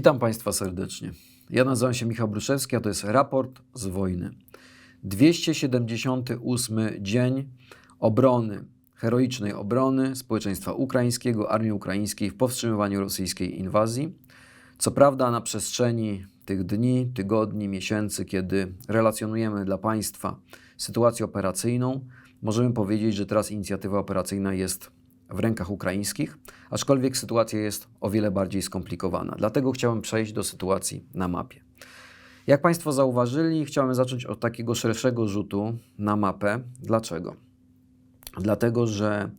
Witam Państwa serdecznie. Ja nazywam się Michał Bruszewski, a to jest raport z wojny. 278 dzień obrony, heroicznej obrony społeczeństwa ukraińskiego, armii ukraińskiej w powstrzymywaniu rosyjskiej inwazji. Co prawda, na przestrzeni tych dni, tygodni, miesięcy, kiedy relacjonujemy dla Państwa sytuację operacyjną, możemy powiedzieć, że teraz inicjatywa operacyjna jest w rękach ukraińskich, aczkolwiek sytuacja jest o wiele bardziej skomplikowana. Dlatego chciałem przejść do sytuacji na mapie. Jak Państwo zauważyli, chciałem zacząć od takiego szerszego rzutu na mapę. Dlaczego? Dlatego, że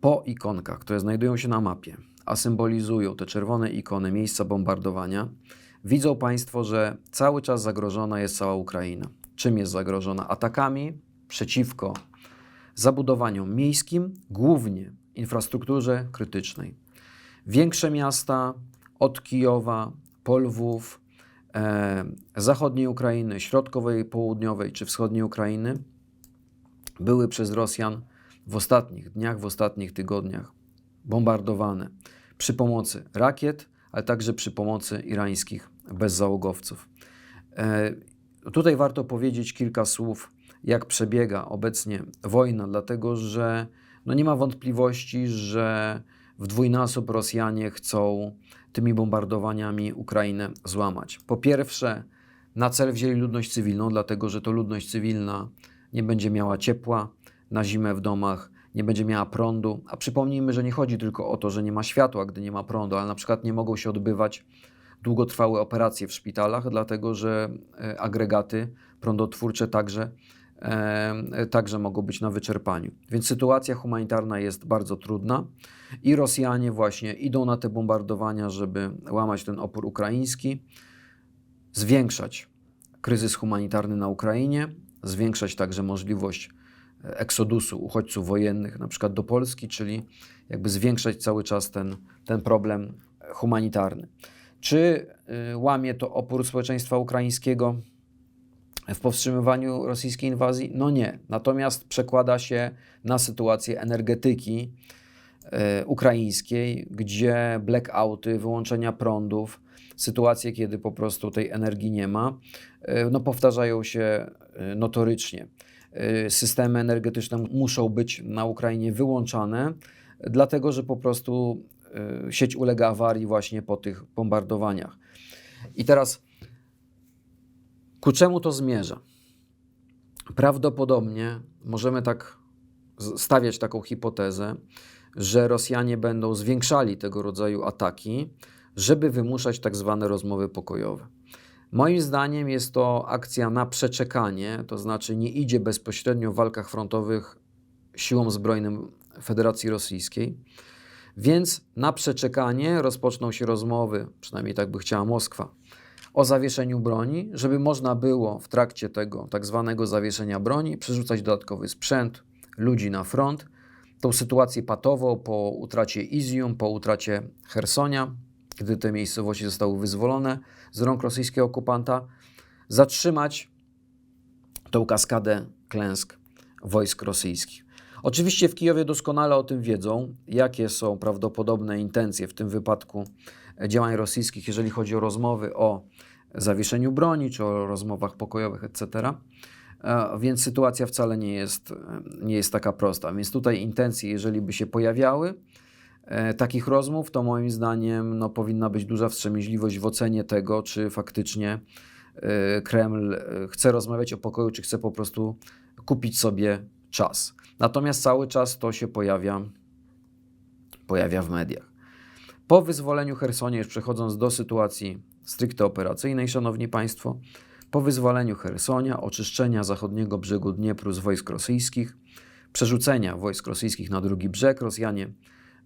po ikonkach, które znajdują się na mapie, a symbolizują te czerwone ikony miejsca bombardowania, widzą Państwo, że cały czas zagrożona jest cała Ukraina. Czym jest zagrożona? Atakami przeciwko zabudowaniom miejskim, głównie infrastrukturze krytycznej. Większe miasta od Kijowa, po Lwów, e, zachodniej Ukrainy, środkowej, południowej czy wschodniej Ukrainy były przez Rosjan w ostatnich dniach, w ostatnich tygodniach bombardowane przy pomocy rakiet, ale także przy pomocy irańskich bezzałogowców. E, tutaj warto powiedzieć kilka słów, jak przebiega obecnie wojna, dlatego że no nie ma wątpliwości, że w dwójnasób Rosjanie chcą tymi bombardowaniami Ukrainę złamać. Po pierwsze, na cel wzięli ludność cywilną, dlatego że to ludność cywilna nie będzie miała ciepła na zimę w domach, nie będzie miała prądu. A przypomnijmy, że nie chodzi tylko o to, że nie ma światła, gdy nie ma prądu, ale na przykład nie mogą się odbywać długotrwałe operacje w szpitalach, dlatego że e, agregaty prądotwórcze także także mogą być na wyczerpaniu. Więc sytuacja humanitarna jest bardzo trudna i Rosjanie właśnie idą na te bombardowania, żeby łamać ten opór ukraiński, zwiększać kryzys humanitarny na Ukrainie, zwiększać także możliwość e, eksodusu uchodźców wojennych, na przykład do Polski, czyli jakby zwiększać cały czas ten, ten problem humanitarny. Czy y, łamie to opór społeczeństwa ukraińskiego? W powstrzymywaniu rosyjskiej inwazji? No nie. Natomiast przekłada się na sytuację energetyki e, ukraińskiej, gdzie blackouty, wyłączenia prądów, sytuacje, kiedy po prostu tej energii nie ma, e, no powtarzają się e, notorycznie. Systemy energetyczne muszą być na Ukrainie wyłączane, dlatego że po prostu sieć ulega awarii właśnie po tych bombardowaniach. I teraz Ku czemu to zmierza? Prawdopodobnie możemy tak stawiać taką hipotezę, że Rosjanie będą zwiększali tego rodzaju ataki, żeby wymuszać tak zwane rozmowy pokojowe. Moim zdaniem jest to akcja na przeczekanie, to znaczy nie idzie bezpośrednio w walkach frontowych siłom zbrojnym Federacji Rosyjskiej, więc na przeczekanie rozpoczną się rozmowy, przynajmniej tak by chciała Moskwa, o zawieszeniu broni, żeby można było w trakcie tego tak zwanego zawieszenia broni przerzucać dodatkowy sprzęt, ludzi na front. Tą sytuację patową po utracie Izium, po utracie Hersonia, gdy te miejscowości zostały wyzwolone z rąk rosyjskiego okupanta, zatrzymać tą kaskadę klęsk wojsk rosyjskich. Oczywiście w Kijowie doskonale o tym wiedzą, jakie są prawdopodobne intencje w tym wypadku działań rosyjskich, jeżeli chodzi o rozmowy o zawieszeniu broni czy o rozmowach pokojowych, etc. E, więc sytuacja wcale nie jest, nie jest taka prosta. Więc tutaj intencje, jeżeli by się pojawiały, e, takich rozmów, to moim zdaniem no, powinna być duża wstrzemięźliwość w ocenie tego, czy faktycznie e, Kreml chce rozmawiać o pokoju, czy chce po prostu kupić sobie czas. Natomiast cały czas to się pojawia, pojawia w mediach. Po wyzwoleniu Hersonia, już przechodząc do sytuacji stricte operacyjnej, szanowni państwo, po wyzwoleniu Hersonia, oczyszczenia zachodniego brzegu Dniepru z wojsk rosyjskich, przerzucenia wojsk rosyjskich na drugi brzeg, Rosjanie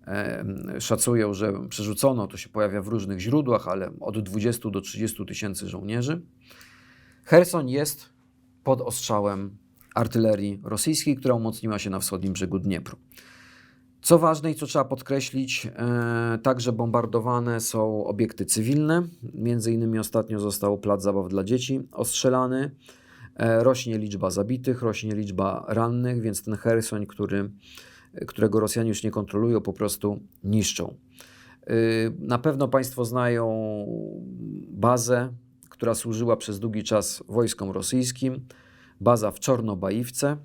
e, szacują, że przerzucono, to się pojawia w różnych źródłach, ale od 20 do 30 tysięcy żołnierzy. Herson jest pod ostrzałem artylerii rosyjskiej, która umocniła się na wschodnim brzegu Dniepru. Co ważne i co trzeba podkreślić, e, także bombardowane są obiekty cywilne. Między innymi ostatnio został plac zabaw dla dzieci ostrzelany. E, rośnie liczba zabitych, rośnie liczba rannych, więc ten Hersoń, który, którego Rosjanie już nie kontrolują, po prostu niszczą. Y, Na pewno Państwo znają bazę, która służyła przez długi czas wojskom rosyjskim. Baza w Czornobajówce,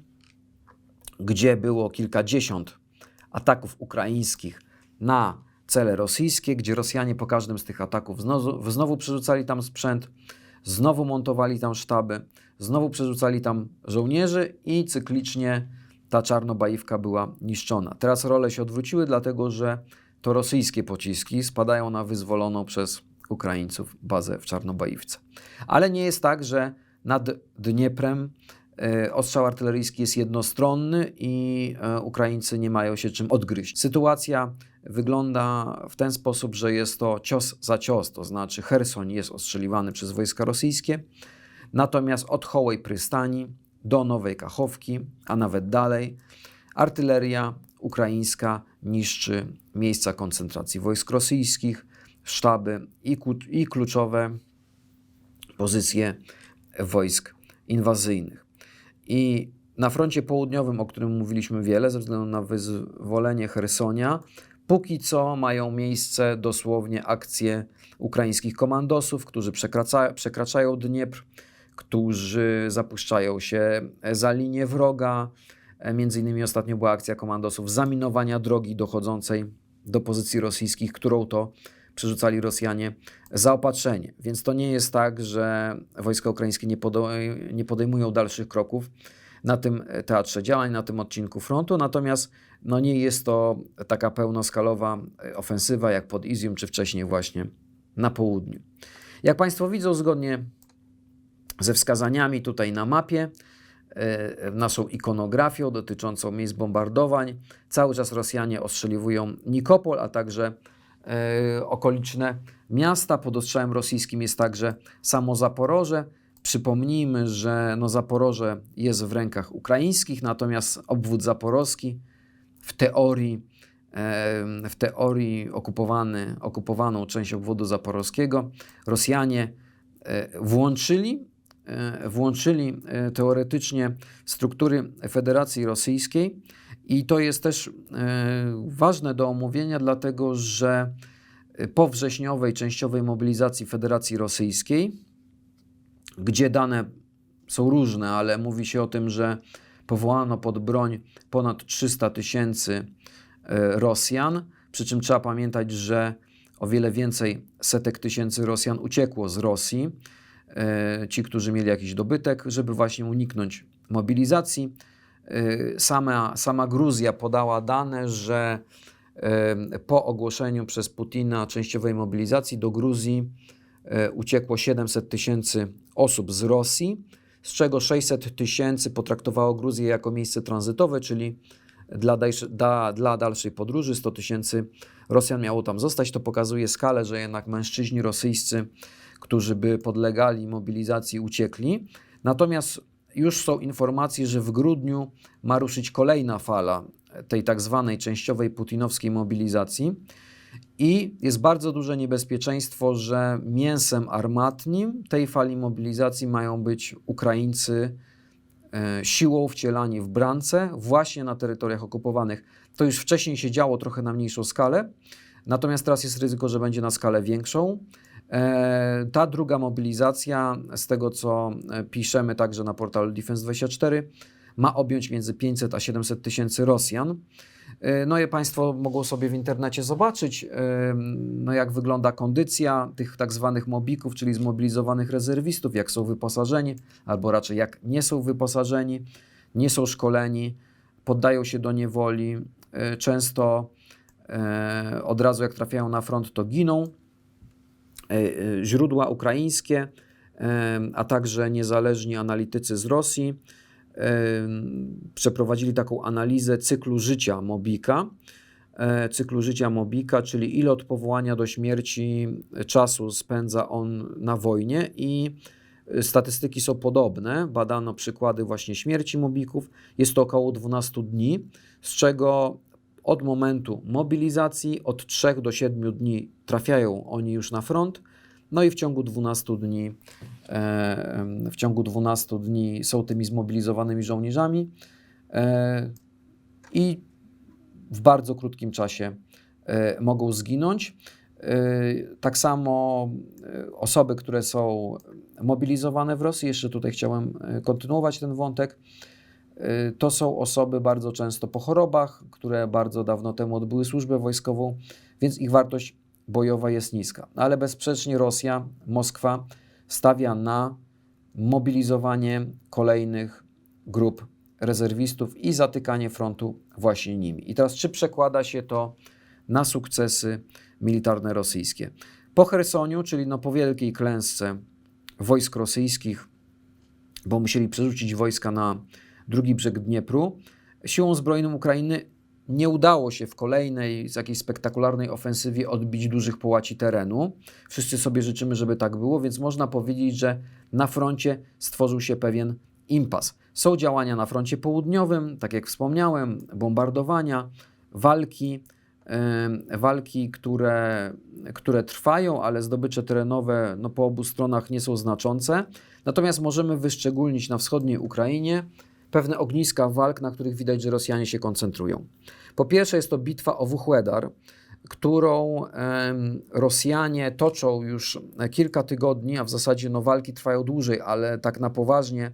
gdzie było kilkadziesiąt ataków ukraińskich na cele rosyjskie, gdzie Rosjanie po każdym z tych ataków znowu, znowu przerzucali tam sprzęt, znowu montowali tam sztaby, znowu przerzucali tam żołnierzy i cyklicznie ta czarnobajówka była niszczona. Teraz role się odwróciły, dlatego że to rosyjskie pociski spadają na wyzwoloną przez Ukraińców bazę w Czarnobajówce. Ale nie jest tak, że nad Dnieprem ostrzał artyleryjski jest jednostronny i e, Ukraińcy nie mają się czym odgryźć. Sytuacja wygląda w ten sposób, że jest to cios za cios, to znaczy Herson jest ostrzeliwany przez wojska rosyjskie, natomiast od Hołej Prystani do Nowej Kachowki, a nawet dalej, artyleria ukraińska niszczy miejsca koncentracji wojsk rosyjskich, sztaby i, i kluczowe pozycje wojsk inwazyjnych. I na froncie południowym, o którym mówiliśmy wiele, ze względu na wyzwolenie Hersonia, póki co mają miejsce dosłownie akcje ukraińskich komandosów, którzy przekracza, przekraczają Dniepr, którzy zapuszczają się za linię wroga. E, Między innymi ostatnio była akcja komandosów zaminowania drogi dochodzącej do pozycji rosyjskich, którą to przerzucali Rosjanie zaopatrzenie. Więc to nie jest tak, że wojska ukraińskie nie, nie podejmują dalszych kroków na tym teatrze działań, na tym odcinku frontu, natomiast no nie jest to taka pełnoskalowa e, ofensywa jak pod Izium, czy wcześniej właśnie na południu. Jak Państwo widzą, zgodnie ze wskazaniami tutaj na mapie, e, naszą ikonografią dotyczącą miejsc bombardowań. Cały czas Rosjanie ostrzeliwują Nikopol, a także okoliczne miasta. Pod ostrzałem rosyjskim jest także samo Zaporoże. Przypomnijmy, że no Zaporoże jest w rękach ukraińskich, natomiast obwód zaporowski w teorii, e, w teorii okupowany, okupowaną część obwodu zaporowskiego Rosjanie e, włączyli, e, włączyli e, teoretycznie struktury Federacji Rosyjskiej i to jest też e, ważne do omówienia, dlatego że po wrześniowej częściowej mobilizacji Federacji Rosyjskiej, gdzie dane są różne, ale mówi się o tym, że powołano pod broń ponad 300 tysięcy e, Rosjan, przy czym trzeba pamiętać, że o wiele więcej setek tysięcy Rosjan uciekło z Rosji, e, ci, którzy mieli jakiś dobytek, żeby właśnie uniknąć mobilizacji. E, Sama, sama Gruzja podała dane, że e, po ogłoszeniu przez Putina częściowej mobilizacji do Gruzji e, uciekło 700 tysięcy osób z Rosji, z czego 600 tysięcy potraktowało Gruzję jako miejsce tranzytowe, czyli dla, da, dla dalszej podróży 100 tysięcy Rosjan miało tam zostać. To pokazuje skalę, że jednak mężczyźni rosyjscy, którzy by podlegali mobilizacji, uciekli. Natomiast już są informacje, że w grudniu ma ruszyć kolejna fala tej tak zwanej częściowej putinowskiej mobilizacji. I jest bardzo duże niebezpieczeństwo, że mięsem armatnim tej fali mobilizacji mają być Ukraińcy e, siłą wcielani w brance właśnie na terytoriach okupowanych. To już wcześniej się działo trochę na mniejszą skalę, natomiast teraz jest ryzyko, że będzie na skalę większą. E, Ta druga mobilizacja, z tego co e, piszemy także na portalu Defense24, ma objąć między 500 a 700 tysięcy Rosjan. E, No i Państwo mogą sobie w internecie zobaczyć, no jak wygląda kondycja tych tak zwanych mobików, czyli zmobilizowanych rezerwistów, jak są wyposażeni, albo raczej jak nie są wyposażeni, nie są szkoleni, poddają się do niewoli, często od razu jak trafiają na front, to giną. E, e, Źródła ukraińskie, e, a także niezależni analitycy z Rosji e, przeprowadzili taką analizę cyklu życia Mobika. E, Cyklu życia Mobika, czyli ile od powołania do śmierci czasu spędza on na wojnie i e, statystyki są podobne. Badano przykłady właśnie śmierci Mobików. Jest to około 12 dni, z czego od momentu mobilizacji od 3 do 7 dni trafiają oni już na front. No i w ciągu 12 dni, e, w ciągu 12 dni są tymi zmobilizowanymi żołnierzami e, i w bardzo krótkim czasie e, mogą zginąć. Tak samo osoby, które są mobilizowane w Rosji, jeszcze tutaj chciałem kontynuować ten wątek, to są osoby bardzo często po chorobach, które bardzo dawno temu odbyły służbę wojskową, więc ich wartość bojowa jest niska. Ale bezsprzecznie Rosja, Moskwa stawia na mobilizowanie kolejnych grup rezerwistów i zatykanie frontu właśnie nimi. I teraz, czy przekłada się to na sukcesy militarne rosyjskie? Po Chersoniu, czyli no po wielkiej klęsce wojsk rosyjskich, bo musieli przerzucić wojska na drugi brzeg Dniepru, siłą zbrojną Ukrainy nie udało się w kolejnej, z jakiejś spektakularnej ofensywie odbić dużych połaci terenu. Wszyscy sobie życzymy, żeby tak było, więc można powiedzieć, że na froncie stworzył się pewien impas. Są działania na froncie południowym, tak jak wspomniałem, bombardowania, walki, yy, walki, które, które trwają, ale zdobycze terenowe no, po obu stronach nie są znaczące. Natomiast możemy wyszczególnić na wschodniej Ukrainie pewne ogniska walk, na których widać, że Rosjanie się koncentrują. Po pierwsze jest to bitwa o Wuchłedar, którą Rosjanie toczą już kilka tygodni, a w zasadzie no, walki trwają dłużej, ale tak na poważnie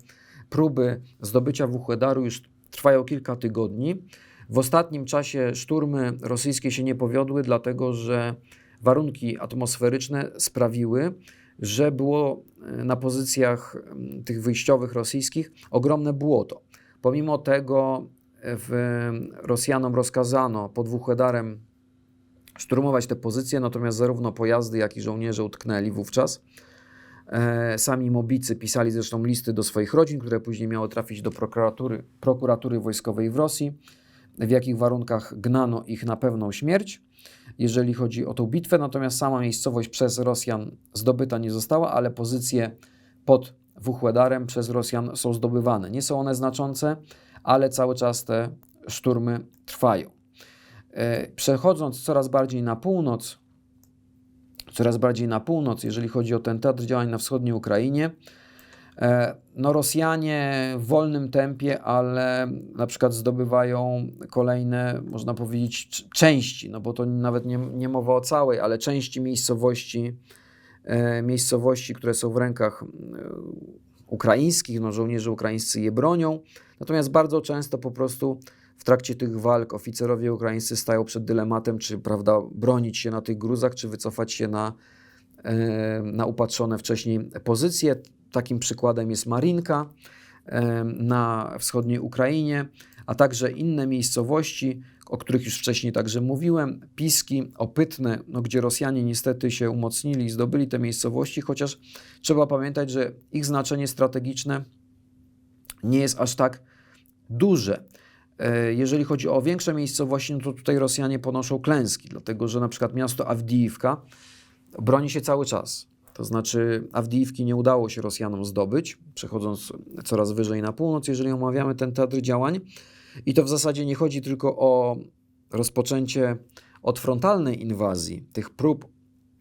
próby zdobycia Wuchłedaru już trwają kilka tygodni. W ostatnim czasie szturmy rosyjskie się nie powiodły, dlatego że warunki atmosferyczne sprawiły, że było e, na pozycjach tych wyjściowych rosyjskich ogromne błoto. Pomimo tego e, w, Rosjanom rozkazano pod Wuchłedarem szturmować te pozycje, natomiast zarówno pojazdy, jak i żołnierze utknęli wówczas. E, sami mobicy pisali zresztą listy do swoich rodzin, które później miały trafić do prokuratury, prokuratury wojskowej w Rosji, w jakich warunkach gnano ich na pewną śmierć, jeżeli chodzi o tą bitwę. Natomiast sama miejscowość przez Rosjan zdobyta nie została, ale pozycje pod Wuchłedarem przez Rosjan są zdobywane. Nie są one znaczące, ale cały czas te szturmy trwają. E, przechodząc coraz bardziej na północ, coraz bardziej na północ, jeżeli chodzi o ten teatr działań na wschodniej Ukrainie. E, no, Rosjanie w wolnym tempie, ale na przykład zdobywają kolejne, można powiedzieć, części, no bo to nawet nie, nie mowa o całej, ale części miejscowości, e, miejscowości, które są w rękach e, ukraińskich, no żołnierze ukraińscy je bronią, natomiast bardzo często po prostu w trakcie tych walk oficerowie ukraińscy stają przed dylematem, czy prawda, bronić się na tych gruzach, czy wycofać się na, na upatrzone wcześniej pozycje. Takim przykładem jest Marinka na wschodniej Ukrainie, a także inne miejscowości, o których już wcześniej także mówiłem, Piski, Opytne, no, gdzie Rosjanie niestety się umocnili i zdobyli te miejscowości, chociaż trzeba pamiętać, że ich znaczenie strategiczne nie jest aż tak duże. E, jeżeli chodzi o większe miejscowości, no to tutaj Rosjanie ponoszą klęski, dlatego że na przykład miasto Awdijiwka broni się cały czas. To znaczy Awdijiwki nie udało się Rosjanom zdobyć, przechodząc coraz wyżej na północ, jeżeli omawiamy ten teatr działań. I to w zasadzie nie chodzi tylko o rozpoczęcie od frontalnej inwazji, tych prób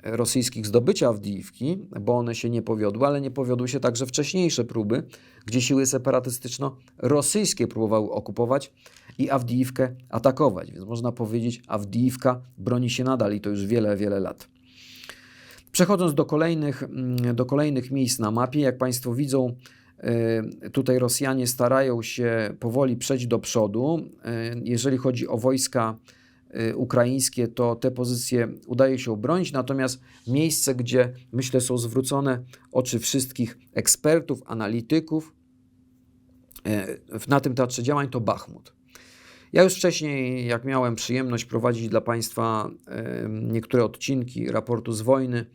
rosyjskich zdobycia Awdijiwki, bo one się nie powiodły, ale nie powiodły się także wcześniejsze próby, gdzie siły separatystyczno-rosyjskie próbowały okupować i Awdijiwkę atakować. Więc można powiedzieć, Awdijiwka broni się nadal i to już wiele, wiele lat. Przechodząc do kolejnych, mm, do kolejnych miejsc na mapie, jak Państwo widzą, y, tutaj Rosjanie starają się powoli przejść do przodu. Y, jeżeli chodzi o wojska Y, ukraińskie, to te pozycje udaje się obronić, natomiast miejsce, gdzie myślę są zwrócone oczy wszystkich ekspertów, analityków na tym teatrze działań to Bachmut. Ja już wcześniej, jak miałem przyjemność prowadzić dla Państwa niektóre odcinki raportu z wojny,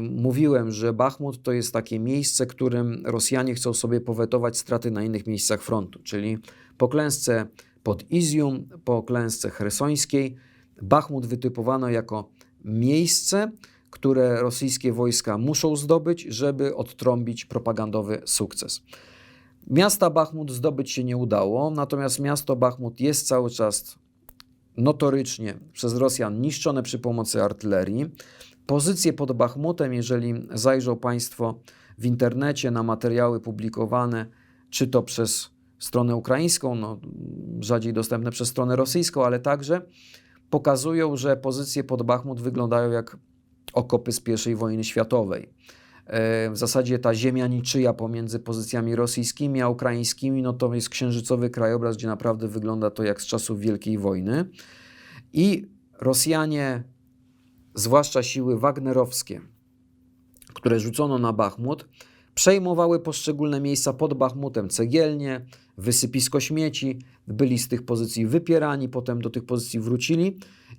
mówiłem, że Bachmut to jest takie miejsce, którym Rosjanie chcą sobie powetować straty na innych miejscach frontu, czyli po klęsce pod Izium po klęsce hersońskiej Bachmut wytypowano jako miejsce, które rosyjskie wojska muszą zdobyć, żeby odtrąbić propagandowy sukces. Miasta Bachmut zdobyć się nie udało, natomiast miasto Bachmut jest cały czas notorycznie przez Rosjan niszczone przy pomocy artylerii. Pozycje pod Bachmutem, jeżeli zajrzą Państwo w internecie na materiały publikowane, czy to przez stronę ukraińską, no, rzadziej dostępne przez stronę rosyjską, ale także pokazują, że pozycje pod Bachmut wyglądają jak okopy z I wojny światowej. W zasadzie ta ziemia niczyja pomiędzy pozycjami rosyjskimi a ukraińskimi, no to jest księżycowy krajobraz, gdzie naprawdę wygląda to jak z czasów Wielkiej Wojny. I Rosjanie, zwłaszcza siły wagnerowskie, które rzucono na Bachmut, przejmowały poszczególne miejsca pod Bachmutem, cegielnie, wysypisko śmieci, byli z tych pozycji wypierani, potem do tych pozycji wrócili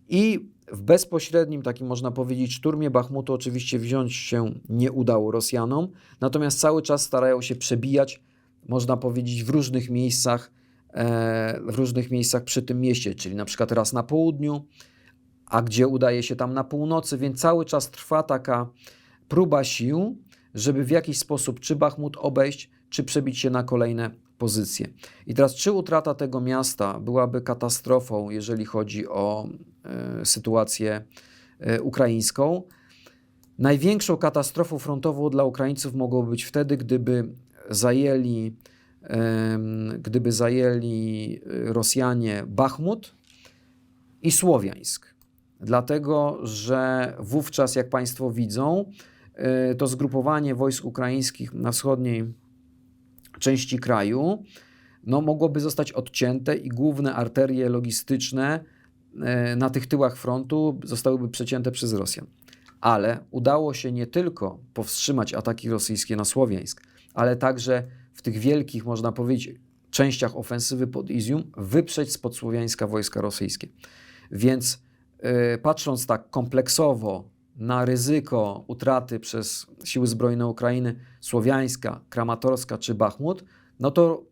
i w bezpośrednim, takim można powiedzieć, szturmie Bachmutu oczywiście wziąć się nie udało Rosjanom, natomiast cały czas starają się przebijać, można powiedzieć, w różnych miejscach, e, w różnych miejscach przy tym mieście, czyli na przykład raz na południu, a gdzie udaje się tam na północy, więc cały czas trwa taka próba sił, żeby w jakiś sposób czy Bachmut obejść, czy przebić się na kolejne pozycje. I teraz, czy utrata tego miasta byłaby katastrofą, jeżeli chodzi o e, sytuację e, ukraińską? Największą katastrofą frontową dla Ukraińców mogło być wtedy, gdyby zajęli, em, gdyby zajęli e, Rosjanie Bachmut i Słowiańsk. Dlatego, że wówczas, jak Państwo widzą, y, to zgrupowanie wojsk ukraińskich na wschodniej części kraju no, mogłoby zostać odcięte i główne arterie logistyczne y, na tych tyłach frontu zostałyby przecięte przez Rosjan. Ale udało się nie tylko powstrzymać ataki rosyjskie na Słowiańsk, ale także w tych wielkich, można powiedzieć, częściach ofensywy pod Izium wyprzeć spod Słowiańska wojska rosyjskie. Więc y, patrząc tak kompleksowo na ryzyko utraty przez siły zbrojne Ukrainy Słowiańska, Kramatorska czy Bachmut, no to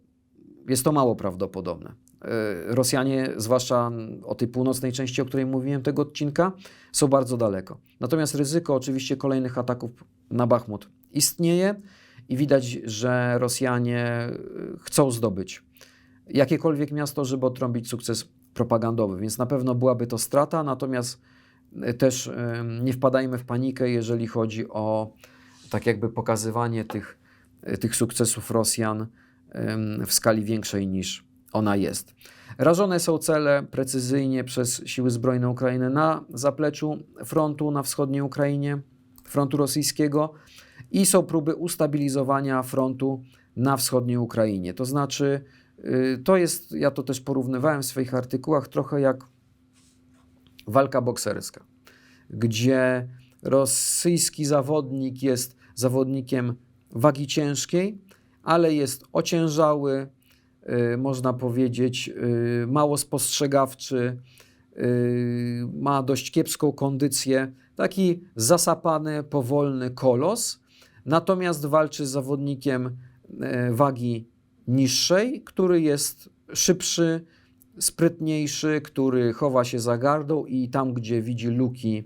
jest to mało prawdopodobne. Y, Rosjanie, zwłaszcza o tej północnej części, o której mówiłem tego odcinka, są bardzo daleko. Natomiast ryzyko oczywiście kolejnych ataków na Bachmut istnieje i widać, że Rosjanie y, chcą zdobyć jakiekolwiek miasto, żeby odtrąbić sukces propagandowy, więc na pewno byłaby to strata, natomiast też nie wpadajmy w panikę, jeżeli chodzi o tak jakby pokazywanie tych, y, tych sukcesów Rosjan w skali większej niż ona jest. Rażone są cele precyzyjnie przez siły zbrojne Ukrainy na zapleczu frontu na wschodniej Ukrainie, frontu rosyjskiego i są próby ustabilizowania frontu na wschodniej Ukrainie. To znaczy, y, to jest, ja to też porównywałem w swoich artykułach, trochę jak walka bokserska, gdzie rosyjski zawodnik jest zawodnikiem wagi ciężkiej, ale jest ociężały, y, można powiedzieć, y, mało spostrzegawczy, y, ma dość kiepską kondycję, taki zasapany, powolny kolos, natomiast walczy z zawodnikiem wagi niższej, który jest szybszy, sprytniejszy, który chowa się za gardą i tam, gdzie widzi luki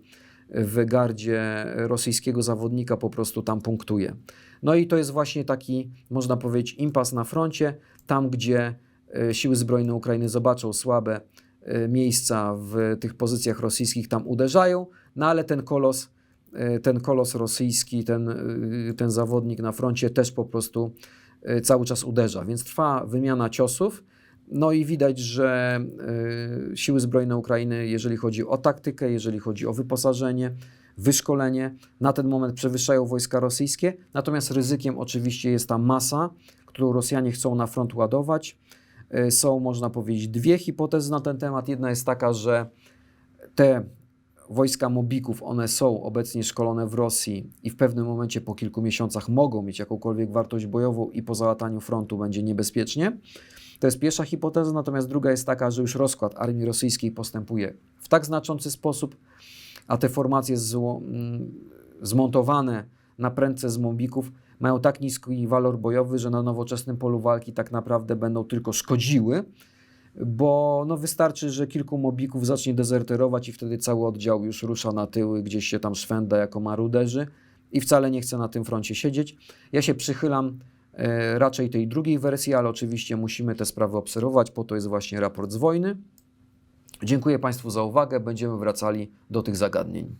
w gardzie rosyjskiego zawodnika, po prostu tam punktuje. No i to jest właśnie taki, można powiedzieć, impas na froncie, tam gdzie e, siły zbrojne Ukrainy zobaczą słabe e, miejsca w tych pozycjach rosyjskich, tam uderzają, no ale ten kolos, e, ten kolos rosyjski, ten, ten zawodnik na froncie też po prostu cały czas uderza, więc trwa wymiana ciosów. No i widać, że y, siły zbrojne Ukrainy, jeżeli chodzi o taktykę, jeżeli chodzi o wyposażenie, wyszkolenie, na ten moment przewyższają wojska rosyjskie. Natomiast ryzykiem oczywiście jest ta masa, którą Rosjanie chcą na front ładować. Y, są, można powiedzieć, dwie hipotezy na ten temat. Jedna jest taka, że te wojska mobików, one są obecnie szkolone w Rosji i w pewnym momencie po kilku miesiącach mogą mieć jakąkolwiek wartość bojową i po załataniu frontu będzie niebezpiecznie. To jest pierwsza hipoteza, natomiast druga jest taka, że już rozkład armii rosyjskiej postępuje w tak znaczący sposób, a te formacje zło, mm, zmontowane na prędce z mobików mają tak niski walor bojowy, że na nowoczesnym polu walki tak naprawdę będą tylko szkodziły, bo no wystarczy, że kilku mobików zacznie dezerterować i wtedy cały oddział już rusza na tyły, gdzieś się tam szwenda jako maruderzy i wcale nie chce na tym froncie siedzieć. Ja się przychylam raczej tej drugiej wersji, ale oczywiście musimy te sprawy obserwować, po to jest właśnie raport z wojny. Dziękuję Państwu za uwagę, będziemy wracali do tych zagadnień.